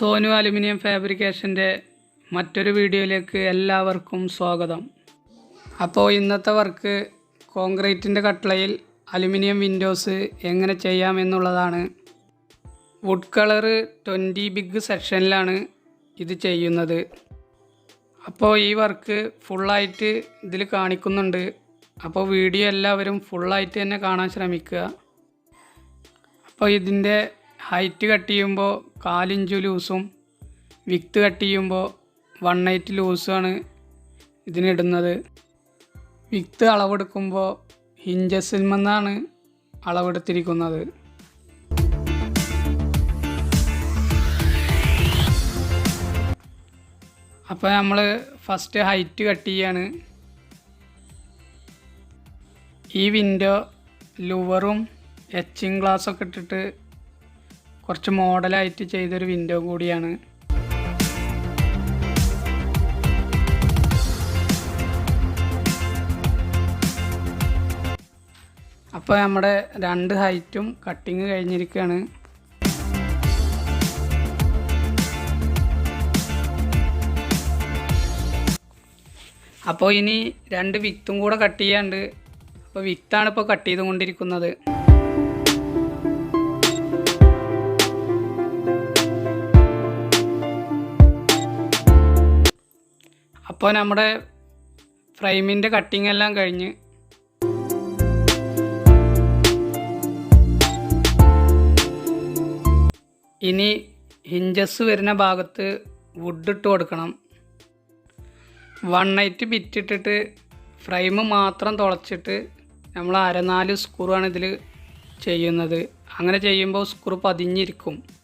Sonu aluminium ഫാബ്രിക്കേഷന്റെ മറ്റൊരു വീഡിയോയിലേക്ക് എല്ലാവർക്കും സ്വാഗതം. അപ്പോൾ ഇന്നത്തെ വർക്ക് കോൺക്രീറ്റിന്റെ കട്ടളയിൽ അലുമിനിയം വിൻഡോസ് എങ്ങനെ ചെയ്യാമെന്നുള്ളതാണ് വുഡ് കളറ് ട്വന്റി ബിഗ് സെക്ഷനിലാണ് ഇത് ചെയ്യുന്നത്. അപ്പോൾ ഈ വർക്ക് ഫുള്ളായിട്ട് ഇതിൽ കാണിക്കുന്നുണ്ട്. അപ്പോൾ വീഡിയോ എല്ലാവരും ഫുള്ളായിട്ട് തന്നെ കാണാൻ ശ്രമിക്കുക. അപ്പോൾ ഇതിന്റെ ഹൈറ്റ് കട്ട് ചെയ്യുമ്പോൾ കാലിഞ്ച് ലൂസും വിക്ത് കട്ട് ചെയ്യുമ്പോൾ വൺ എയ്റ്റ് ലൂസുമാണ് ഇതിനിടുന്നത് വിക്ത് അളവെടുക്കുമ്പോൾ ഹിഞ്ചസിൽ നിന്നാണ് അളവെടുത്തിരിക്കുന്നത്. അപ്പോൾ നമ്മൾ ഫസ്റ്റ് ഹൈറ്റ് കട്ട് ചെയ്യാണ്. ഈ വിൻഡോ ലുവറും എച്ചിങ് ഗ്ലാസ്സൊക്കെ ഇട്ടിട്ട് കുറച്ച് മോഡലായിട്ട് ചെയ്തൊരു വിൻഡോ കൂടിയാണ്. അപ്പോൾ നമ്മുടെ രണ്ട് ഹൈറ്റും കട്ടിങ് കഴിഞ്ഞിരിക്കുകയാണ് അപ്പോൾ ഇനി രണ്ട് വിത്തും കൂടെ കട്ട് ചെയ്യാണ്ട് അപ്പോൾ വിത്താണ് ഇപ്പോൾ കട്ട് ചെയ്തുകൊണ്ടിരിക്കുന്നത്. അപ്പോൾ നമ്മുടെ ഫ്രെയിമിന്റെ കട്ടിങ് എല്ലാം കഴിഞ്ഞ്. ഇനി ഹിഞ്ചസ് വരുന്ന ഭാഗത്ത് വുഡ് ഇട്ട് കൊടുക്കണം. വൺ നൈറ്റ് ബിറ്റിട്ടിട്ട് ഫ്രെയിം മാത്രം തുളച്ചിട്ട് നമ്മൾ അരനാല് ആണ് ഇതിൽ ചെയ്യുന്നത്. അങ്ങനെ ചെയ്യുമ്പോൾ സ്ക്രൂ പതിഞ്ഞിരിക്കും.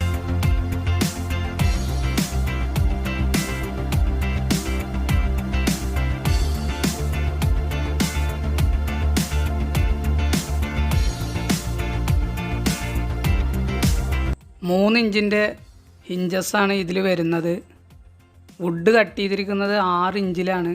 മൂന്ന് ഇഞ്ചിന്റെ ഹിഞ്ചസാണ് ഇതിൽ വരുന്നത്. വുഡ് കട്ട് ചെയ്തിരിക്കുന്നത് ആറ് ഇഞ്ചിലാണ്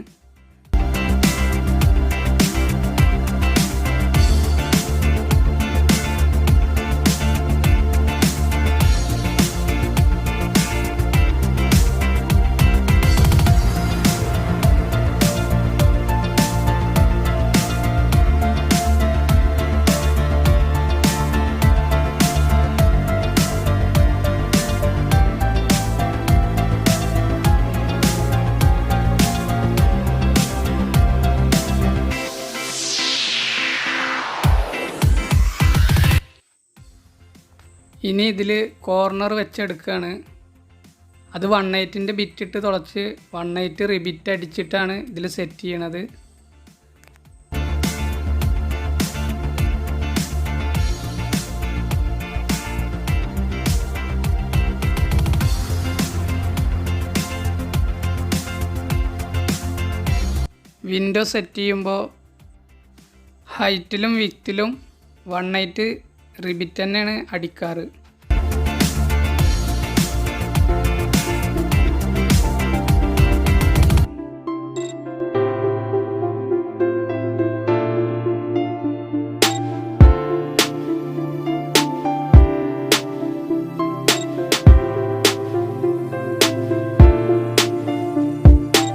ഇനി ഇതിൽ കോർണർ വെച്ചെടുക്കുകയാണ് അത് വൺ എയ്റ്റിന്റെ ബിറ്റിട്ട് തുളച്ച് വൺ എയ്റ്റ് റിബിറ്റ് അടിച്ചിട്ടാണ് ഇതിൽ സെറ്റ് ചെയ്യണത്. വിൻഡോ സെറ്റ് ചെയ്യുമ്പോൾ ഹൈറ്റിലും വിത്തിലും വൺ എയ്റ്റ് റിബിറ്റ് തന്നെയാണ് അടിക്കാറ്.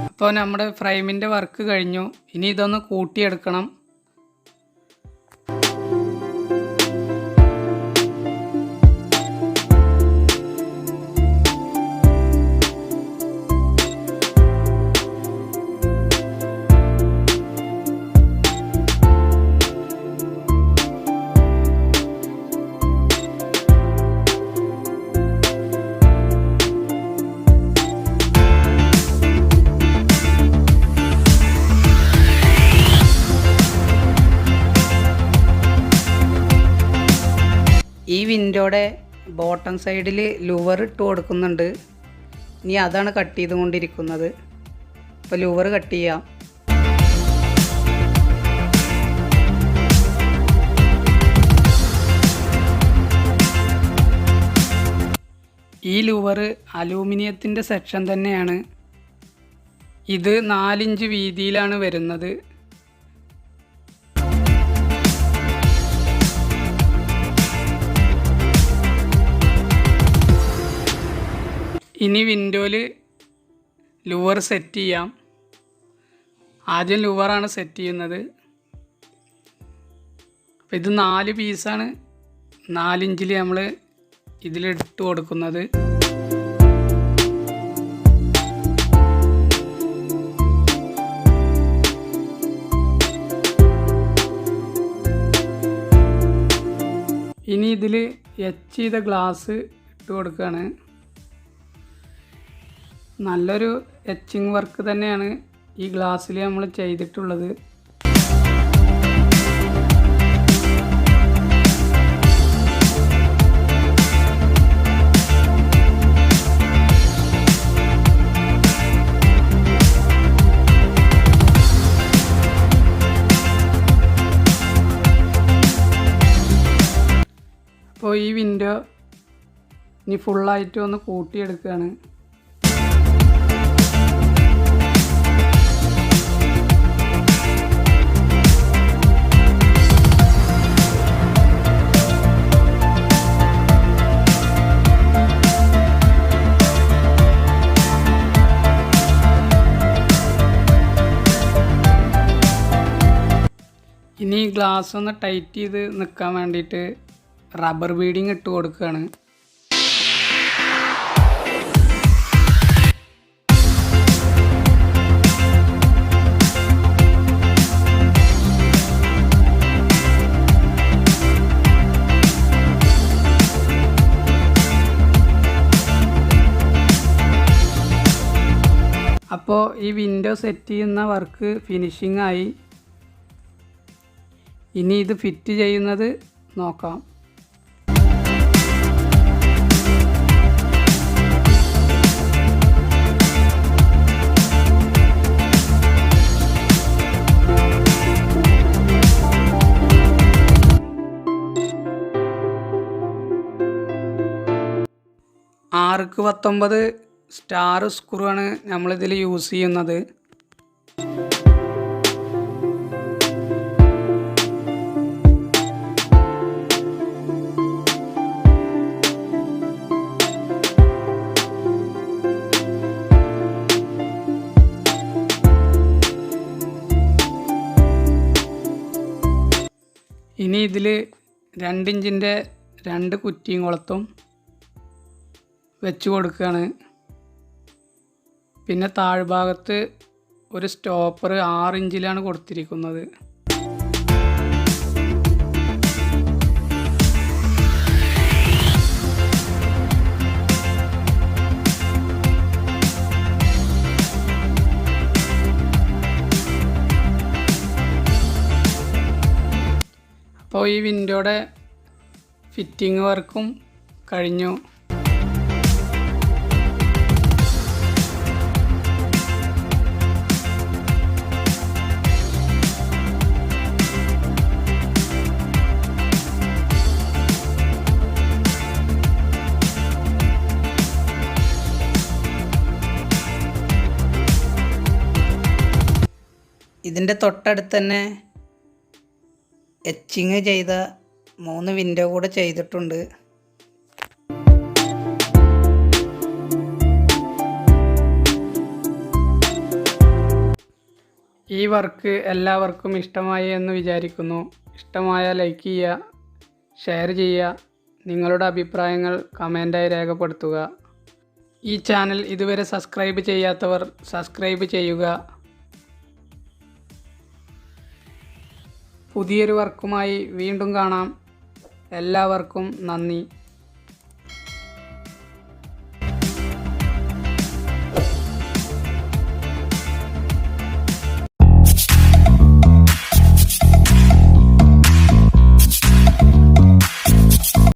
അപ്പോൾ നമ്മുടെ ഫ്രെയിമിന്റെ വർക്ക് കഴിഞ്ഞു. ഇനി ഇതൊന്ന് കൂട്ടിയെടുക്കണം. ഈ വിൻഡോയുടെ ബോട്ടം സൈഡിൽ ലുവർ ഇട്ട് കൊടുക്കുന്നുണ്ട്. ഇനി അതാണ് കട്ട് ചെയ്തുകൊണ്ടിരിക്കുന്നത്. അപ്പോൾ ലുവർ കട്ട് ചെയ്യാം. ഈ ലുവർ അലൂമിനിയത്തിന്റെ സെക്ഷൻ തന്നെയാണ്. ഇത് നാലിഞ്ച് വീതിയിലാണ് വരുന്നത്. ഇനി വിൻഡോയിൽ ലുവർ സെറ്റ് ചെയ്യാം. ആദ്യം ലുവറാണ് സെറ്റ് ചെയ്യുന്നത്. അപ്പോൾ ഇത് നാല് പീസാണ് നാലിഞ്ചിൽ നമ്മൾ ഇതിലിട്ട് കൊടുക്കുന്നത്. ഇനി ഇതിൽ എച്ച് ചെയ്ത ഗ്ലാസ് ഇട്ട് കൊടുക്കുകയാണ് നല്ലൊരു എച്ചിങ് വർക്ക് തന്നെയാണ് ഈ ഗ്ലാസ്സിൽ നമ്മൾ ചെയ്തിട്ടുള്ളത്. അപ്പോൾ ഈ വിൻഡോ ഇനി ഫുള്ളായിട്ട് ഒന്ന് കൂട്ടിയെടുക്കുകയാണ് ഇനി ഗ്ലാസ് ഒന്ന് ടൈറ്റ് ചെയ്ത് നിൽക്കാൻ വേണ്ടിയിട്ട് റബ്ബർ ബീഡിങ് ഇട്ട് കൊടുക്കുകയാണ്. അപ്പോൾ ഈ വിൻഡോ സെറ്റ് ചെയ്യുന്ന വർക്ക് ഫിനിഷിംഗ് ആയി. ഇനി ഇത് ഫിറ്റ് ചെയ്യുന്നത് നോക്കാം. ആർക്ക് പത്തൊമ്പത് സ്റ്റാർ സ്ക്രൂ ആണ് നമ്മളിതിൽ യൂസ് ചെയ്യുന്നത്. ഇനി ഇതിൽ രണ്ടിഞ്ചിന്റെ രണ്ട് കുറ്റിയും കുളത്തും വെച്ച് കൊടുക്കുകയാണ് പിന്നെ താഴ്ഭാഗത്ത് ഒരു സ്റ്റോപ്പർ ആറ് ഇഞ്ചിലാണ് കൊടുത്തിരിക്കുന്നത്. ഈ വിൻഡോയുടെ ഫിറ്റിംഗ് വർക്കും കഴിഞ്ഞു. ഇതിന്റെ തൊട്ടടുത്ത് തന്നെ എച്ചിങ് ചെയ്ത മൂന്ന് വിൻഡോ കൂടെ ചെയ്തിട്ടുണ്ട്. ഈ വർക്ക് എല്ലാവർക്കും ഇഷ്ടമായി എന്ന് വിചാരിക്കുന്നു. ഇഷ്ടമായ ലൈക്ക് ചെയ്യുക ഷെയർ ചെയ്യുക നിങ്ങളുടെ അഭിപ്രായങ്ങൾ കമന്റായി രേഖപ്പെടുത്തുക. ഈ ചാനൽ ഇതുവരെ സബ്സ്ക്രൈബ് ചെയ്യാത്തവർ സബ്സ്ക്രൈബ് ചെയ്യുക. പുതിയൊരു വർക്കുമായി വീണ്ടും കാണാം. എല്ലാവർക്കും നന്ദി.